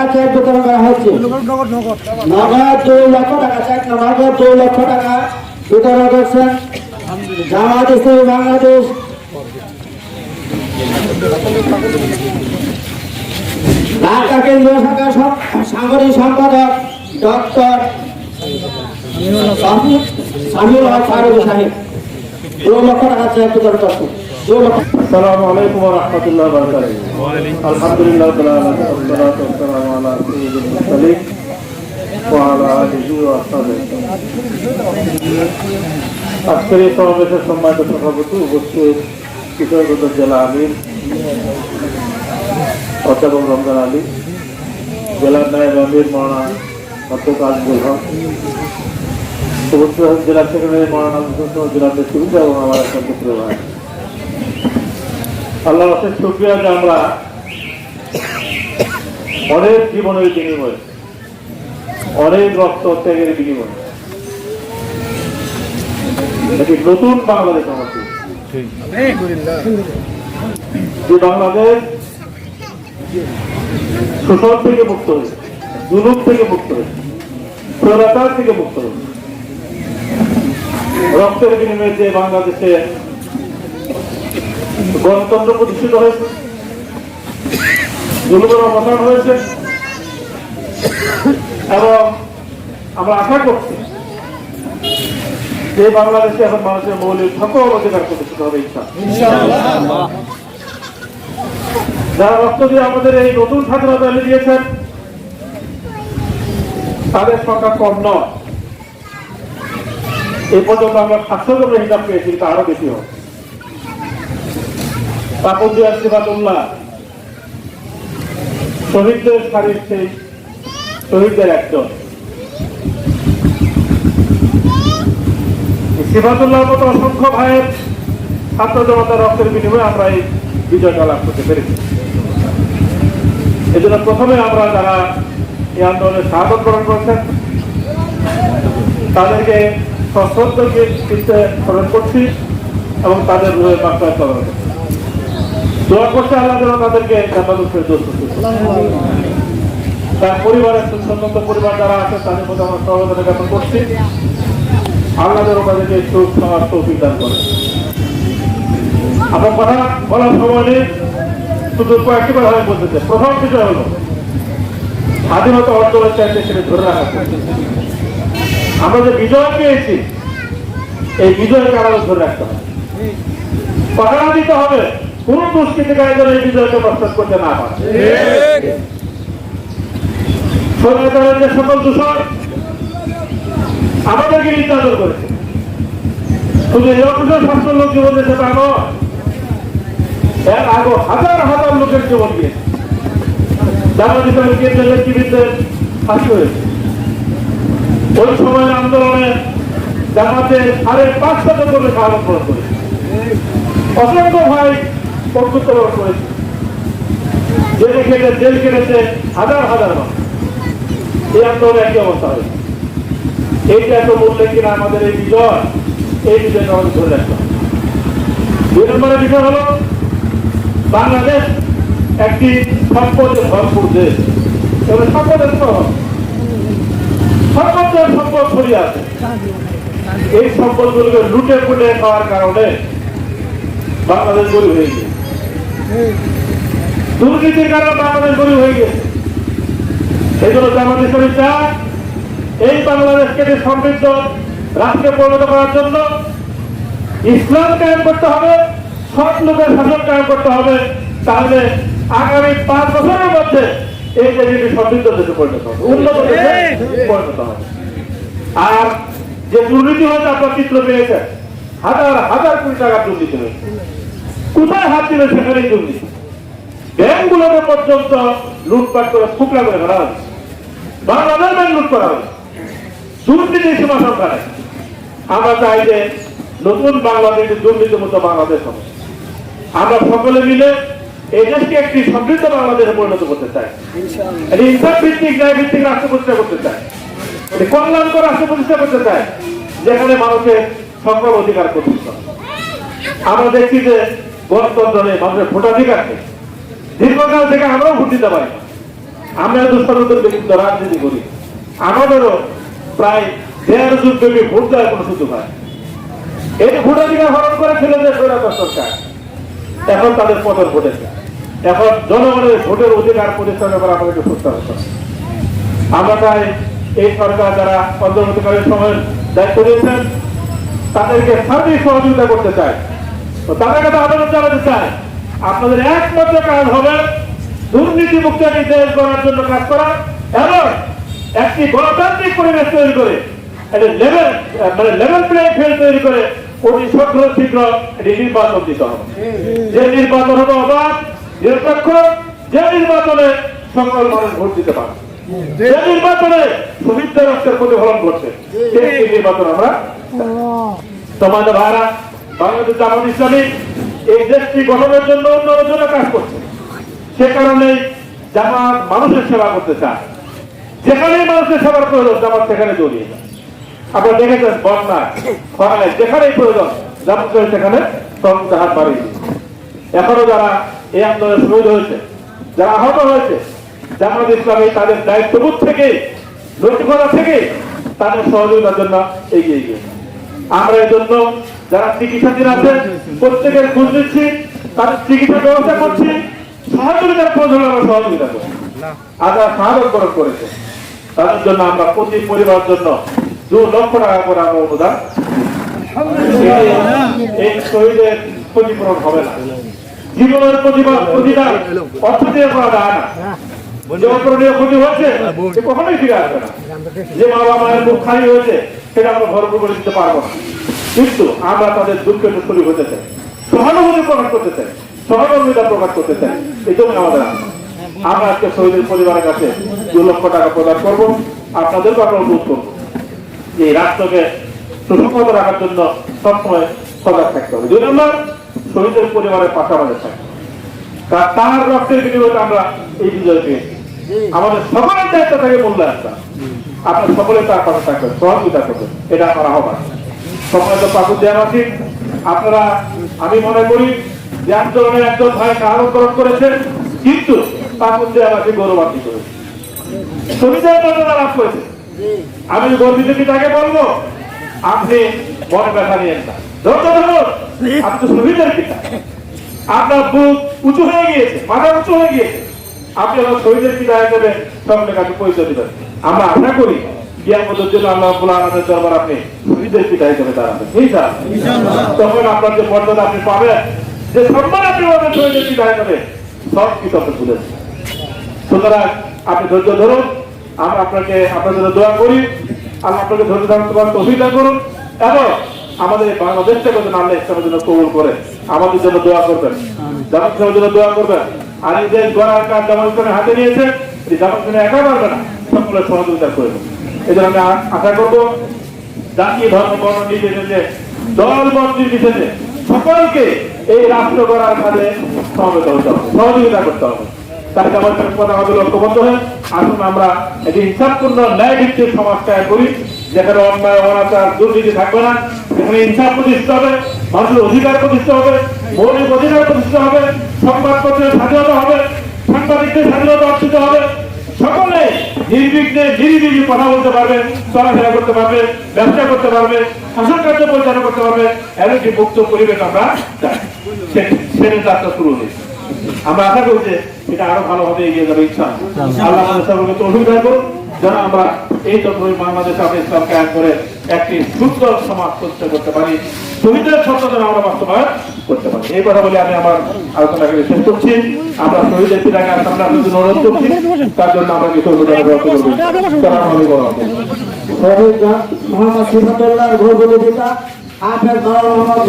টাকা চেক বিতরণ করা হচ্ছে নগদ দুই লক্ষ টাকা চেক নগদ দুই লক্ষ টাকা বিতরণ করছেন জামাত ইসলামী বাংলাদেশ। ঢাকা সাংগঠনিক সম্পাদক ডক্টর সামিউল দু লক্ষ টাকা চেক বিতরণ করছেন। السلام عليكم ورحمة الله وبركاته. الحمد لله رب العالمين والصلاة والسلام على سيد المرسلين وعلى آله وأصحابه. আজকের এই সমাবেশের সম্মানিত সভাপতি উপস্থিত কিশোরগঞ্জ জেলা আমির অধ্যাপক রমজান আলী জেলার নায়ব আমির মৌলানা অধ্যক্ষ আজমুল হক উপস্থিত আছেন জেলা সেক্রেটারি মৌলানা আব্দুল হোসেন জেলা নেতৃবৃন্দ এবং আমার একটা পুত্র ভাই আল্লাহ অশেষ শুক্রিয়া যে আমরা অনেক জীবনের বিনিময়ে, অনেক রক্ত ত্যাগের বিনিময়ে একটি নতুন বাংলাদেশ আমাদের? যে বাংলাদেশ শোষণ থেকে মুক্ত হয়েছে জুলুম থেকে মুক্ত হয়েছে প্রদাতার থেকে মুক্ত হয়েছে রক্তের বিনিময়ে যে বাংলাদেশে গণতন্ত্র প্রতিষ্ঠিত হয়েছে। জুলুমের অবসান হয়েছে। এবং আমরা আশা করছি যে বাংলাদেশে এখন মানুষের মৌলিক সকল অধিকার প্রতিষ্ঠিত হবে ইচ্ছা যারা রক্ত দিয়ে আমাদের এই নতুন স্বাধীনতা এনে দিয়েছেন তাদের সংখ্যা কম নয়। এ পর্যন্ত আমরা সাতশো জনের হিসাব পেয়েছি তা আরও বেশি হবে। সেই শহীদদের একজন সিফাতুল্লাহর মতো অসংখ্য ভাইয়ের ছাত্র জনতার রক্তের বিনিময়ে আমরা এই বিজয়টা লাভ করতে পেরেছি। এই জন্য প্রথমে আমরা যারা এই আন্দোলনে সাহায্য গ্রহণ করেছেন, তাদেরকে সশ্রদ্ধকে স্মরণ করছি এবং তাদের রুহের স্মরণ করছি। দোয়া করছে আল্লাহ যেন তাদেরকে জান্নাতুল ফেরদৌস নসিব করে। তার পরিবারের সুসন্নত পরিবার যারা আছে তাদের মধ্যে আমরা সহযোগিতা জ্ঞাপন করছি। আল্লাহ যেন তাদেরকে সুখ খাওয়ার তৌফিক দান করে আমার কথা বলার সময় নেই শুধু কয়েকটি কথা আমি বলতে চাই। প্রথম বিষয় হলো স্বাধীনতা অর্জনের চাইতে সেটা ধরে রাখা আমরা যে বিজয় পেয়েছি এই বিজয়কে আমাদের ধরে রাখতে হবে। পাহারা দিতে হবে। কোন দুষ্কৃতিকারী যেন এই বিজয়কে প্রস্তাব করতে না পারে। সরকারের যে সকল দূষণ আমাদেরকে নির্যাতন করেছে। শুধু অফিসের স্বাস্থ্য লোক জীবন দিয়েছে তা নয় এর আগে হাজার হাজার লোকের জীবন দিয়েছে। জামাত ইসলামী কেন্দ্রের নেতৃবৃন্দের ফাঁসি হয়েছে। ওই সময়ের আন্দোলনে জামাতে সাড়ে পাঁচ শত করে সাহায্য করেছে। অসংখ্য ভাই কর্তৃত্ব বরণ করেছে জেলে কেটে জেল কেটেছে, হাজার হাজার মানুষ। এই আন্দোলনে একই অবস্থা হয়েছে। এইটা এত বললে কিনা আমাদের এই বিজয়, এই বিজয়টা আমাদের ধরে রাখতে দুই নম্বরের বিষয় হলো, বাংলাদেশ একটি সম্পদে ভরপুর দেশ। তবে সম্পদের প্রভাব সম্পদের সম্পদ ছড়িয়ে আছে। এই সম্পদগুলোকে লুটে ফুটে খাওয়ার কারণে বাংলাদেশ গরিব হয়ে গেছে দুর্নীতির কারণে বাংলাদেশ গরিব হয়ে গেছে। এই জন্য জামাত ইসলামী চায় এই বাংলাদেশকে সমৃদ্ধ রাষ্ট্রে পরিণত করার জন্য ইসলাম কায়েম করতে হবে, সৎ লোকের শাসন কায়েম করতে হবে, তাহলে আগামী পাঁচ বছরের মধ্যে এই দেশটি সমৃদ্ধ দেশে পরিণত হবে, উন্নত দেশে পরিণত হবে। আর যে দুর্নীতি হয়েছে, আপনার চিত্র পেয়েছেন। হাজার হাজার কোটি টাকা দুর্নীতি হয়েছে। কোথায় হাত দিবে সেখানেই দুর্নীতি ব্যাংকগুলোতে পর্যন্ত লুটপাট করে ফুকরা করে ফেলা হয়েছে। বাংলাদেশ ব্যাংক লুট করা হয়েছে। দুর্নীতির সীমা নেই আমরা চাই যে নতুন বাংলাদেশ দুর্নীতি মুক্ত বাংলাদেশ হবে। আমরা সকলে মিলে এই দেশকে একটি সমৃদ্ধ বাংলাদেশে পরিণত করতে চাই। ইনসাফ ভিত্তিক ন্যায় ভিত্তিক রাষ্ট্র প্রতিষ্ঠা করতে চাই। কল্যাণকর রাষ্ট্র প্রতিষ্ঠা করতে চাই যেখানে মানুষের সকল অধিকার প্রতিষ্ঠা। আমরা দেখছি যে গণতন্ত্র নেই মানুষের ভোটাধিকার নেই। দীর্ঘকাল থেকে আমরাও ভোট দিতে পারি আমরা দুষ্কর্মদের বিরুদ্ধে রাজনীতি করি। আমাদেরও প্রায় দেড় যুগ ব্যাপী ভোট দেওয়ার কোনো সুযোগ হয় এই ভোটাধিকার হরণ করে ছিল যে স্বৈরাচার সরকার, এখন তাদের পতন ঘটেছে। এখন জনগণের ভোটের অধিকার প্রতিষ্ঠা করা আমাদেরকে হতে হবে। আমরা চাই এই সরকার যারা অন্তর্বর্তীকালীন সময়ের দায়িত্ব নিয়েছেন, তাদেরকে সার্বিক সহযোগিতা করতে তো তাদের কাছে আবেদন জানাতে চাই আপনাদের একমাত্র কাজ হবে দুর্নীতি মুক্ত একটি দেশ গড়ার জন্য কাজ করা এবং একটি গণতান্ত্রিক পরিবেশ তৈরি করে একটি লেভেল মানে লেভেল প্লে ফিল্ড তৈরি করে অতি শীঘ্র শীঘ্র একটি নির্বাচন দিতে হবে। যে নির্বাচন হবে অবাধ নিরপেক্ষ যে নির্বাচনে সকল মানুষ ভোট দিতে পারে যে নির্বাচনে সুবিধা রাষ্ট্রের প্রতিফলন করছে সেই নির্বাচন আমরা তোমাদের ভাইরা বাংলাদেশ জামাত ইসলামী এই দেশটি গঠনের জন্য জন্য কাজ করছে। সে কারণে জামাত মানুষের সেবা করতে চায়। যেখানেই মানুষের সেবার প্রয়োজন, জামাত সেখানে জড়িয়ে যায়। আপনারা দেখেছেন বন্যা খরায় যেখানেই প্রয়োজন, জামাত সেখানে কর্মতে হাত বাড়িয়ে এখনও যারা এই আন্দোলনে শহীদ হয়েছে, যারা আহত হয়েছে, জামাত ইসলামী তাদের দায়িত্ববোধ থেকে, নৈতিকতা থেকে তাদের সহযোগিতার জন্য এগিয়ে গিয়েছে। আমরা এই জন্য যারা চিকিৎসাধীন আছেন প্রত্যেকের খোঁজ নিচ্ছি তাদের চিকিৎসার ব্যবস্থা করছি সহযোগিতার প্রয়োজন আমরা সহযোগিতা করছি। আর যারা সাহায্য করেছে। তাদের জন্য আমরা প্রতি পরিবারের জন্য দু লক্ষ টাকা করে আমরা অনুদান এই- শহীদের ক্ষতিপূরণ হবে না। জীবনের প্রতিবাদ প্রতিদান অর্থ দিয়ে করা যায় না। যে ক্ষতি হয়েছে সে কখনোই ফিরে আসবে না। যে মা বাবা মায়ের মুখ খালি হয়েছে সেটা আমরা ভরপুর করে দিতে পারব না। কিন্তু আমরা তাদের দুঃখের শরীর হতে চাই। সহানুভূতি প্রকাশ করতে চাই। সহমর্মিতা প্রকাশ করতে চাই। এই জন্য আমাদের আমরা আজকে শহীদের পরিবারের কাছে দু লক্ষ টাকা প্রদান করব। আপনাদেরকে আমরা অনুরোধ করব যে রাষ্ট্রকে সুসংহত রাখার জন্য সবসময় সজাগ থাকতে হবে। দুই নম্বর, শহীদের পরিবারের পাশে আমাদের থাকতে হবে। তা- তার রক্তের বিনিময়ে আমরা এই বিজয় পেয়েছি। আমাদের সকলের দায়িত্ব থাকে মূল্যায়নটা। আপনার সকলে তার পাশে থাকবেন, সহযোগিতা করবেন। এটা আমার আহ্বান। আপনারা, আমি মনে করি যে আন্দোলনের একজন ভাই করেছেন, কিন্তু আমি গর্বিত কি তাকে বলব? আপনি মনে ব্যথা নিয়েন না। আপনি সুবিধার পিতা। আপনার বুক উঁচু হয়ে গিয়েছে, মাথা উঁচু হয়ে গিয়েছে। আপনি আমার শহীদের পিতা হিসেবে সকলের কাছে পরিচয় দিবেন। আমরা আশা করি জ্ঞান মধ্যে জন্য আল্লাহ আপনি শহীদের পিতা হিসেবে দাঁড়াবেন ঠিক তখন আপনার যে মর্যাদা আপনি পাবেন যে সম্মান আপনি পাবেন শহীদের পিতা হিসেবে সব কিছু আপনি ভুলেছেন সুতরাং আপনি ধৈর্য ধরুন আমরা আপনাকে আপনার জন্য দোয়া করি আল্লাহ আপনাকে ধৈর্য ধারণ করার অভিজ্ঞতা করুন এবং আমাদের এই বাংলাদেশটাকে যেন আল্লাহ ইসলামের জন্য কবুল করে আমাদের জন্য দোয়া করবেন জামাত ইসলামের জন্য দোয়া করবেন আর এই দেশ গড়ার কাজ জামাত ইসলামের হাতে নিয়েছে এই জামাত ইসলামে একা পারবে না সকলের সহযোগিতা করবে এই জন্য আমি আশা করব জাতি ধর্ম বর্ণ নির্বিশেষে দল মত নির্বিশেষে সকলকে এই রাষ্ট্র গড়ার কাজে সমবেত হতে হবে, সহযোগিতা করতে হবে। তাই আমার আমাদের আসুন আমরা একটি হিসাবপূর্ণ ন্যায় ভিত্তিক করি, যেখানে অন্যায়, অনাচার, দুর্নীতি থাকবে না ইনসাফ প্রতিষ্ঠা হবে, মানুষের অধিকার প্রতিষ্ঠা হবে, মৌলিক অধিকার প্রতিষ্ঠা হবে, সংবাদপত্রের স্বাধীনতা হবে, সাংবাদিকদের স্বাধীনতা অর্জিত হবে সকলে নির্বিঘ্নে নিরিবিঘি কথা বলতে পারবে চলাফেরা করতে পারবে ব্যবসা করতে পারবে শাসন কার্য পরিচালনা করতে পারবে এমন একটি মুক্ত পরিবেশ আমরা সেটা যাত্রা শুরু হয়েছে আমরা আশা করছি এটা আরও ভালোভাবে এগিয়ে যাবে ইচ্ছা আল্লাহ সকলকে তৌফিক দান করুন যেন আমরা এই তত্ত্বই বাংলাদেশে আমরা ইসলাম কায়ন করে একটি সুন্দর সমাজ প্রতিষ্ঠা করতে পারি শহীদের স্বপ্ন যেন আমরা বাস্তবায়ন করতে পারি। এই কথা বলে আমি আমার আলোচনাকে শেষ করছি। আমরা শহীদের পিতাকে আপনার জন্য অনুরোধ করছি। তার জন্য আমরা কিছু মাওলানা মোহাম্মদ